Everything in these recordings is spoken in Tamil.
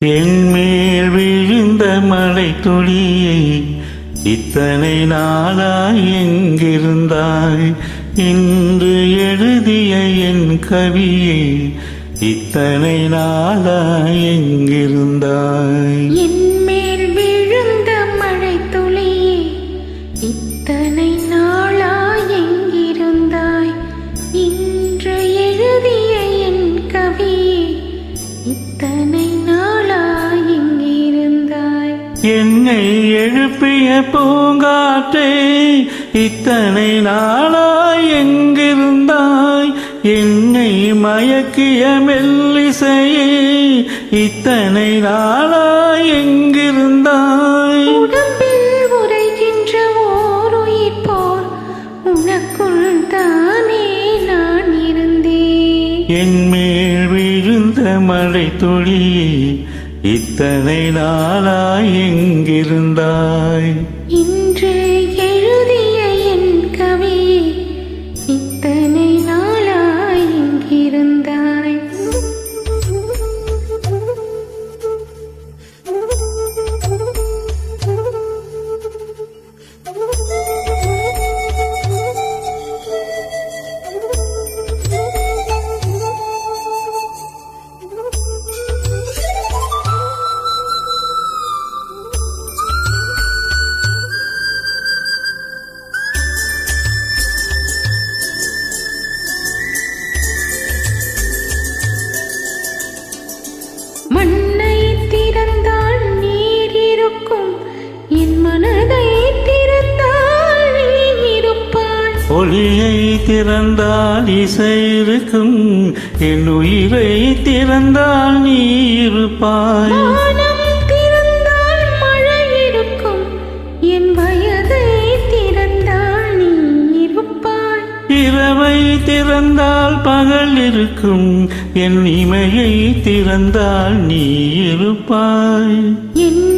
என்மேல் விழுந்த மழை துளியை இத்தனை நாளாய் எங்கிருந்தாய்? இன்று எழுதிய என் கவியை இத்தனை நாளாய் எங்கிருந்தாய்? என்மேல் விழுந்த மழை துளியை இத்தனை நாள் என்னை எழுப்பிய பூங்காற்றே இத்தனை நாளாய் எங்கிருந்தாய்? என்னை மயக்கிய மெல்லிசையே இத்தனை நாளாய் எங்கிருந்தாய்? உரைகின்ற ஓர் உயிர் போல் உனக்குள் தானே நான் இருந்தேன். என் மேல் விழுந்த மழை துளியே இத்தனை நாளாய் எங்கிருந்தாய்? ஒளியை திறந்தால் இசை இருக்கும். என் உயிரை திறந்தால் நீ இருப்பாய் இரவை திறந்தால் பகல் இருக்கும். என் இமையை திறந்தால் நீ இருப்பாய் என்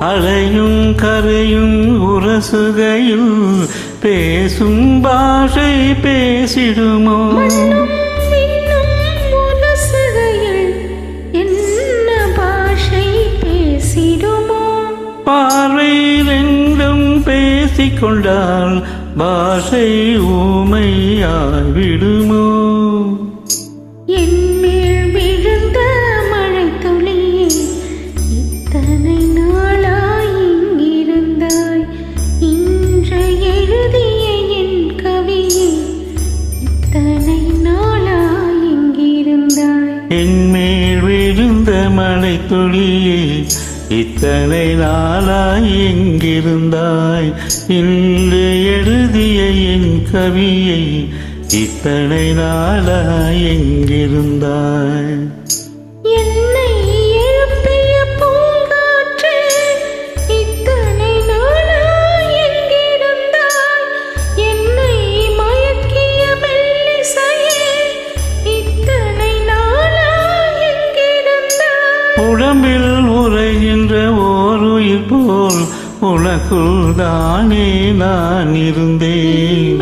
அலையும் கரையும் உரசுகையில் பேசும் பாஷை பேசிடுமோ? மண்ணும் விண்ணும் உரசுகையில் என்ன பாஷை பேசிடுமோ? பார்வை ரெண்டும் பேசிக்கொண்டால் பாஷை ஊமையாய் என்மேல் விழுந்த மழை துளியே இத்தனை நாளாய் எங்கிருந்தாய்? இன்று எழுதிய என் கவியை இத்தனை நாளாய் எங்கிருந்தாய்? போல் உனக்குள் தானே நான் இருந்தேன்.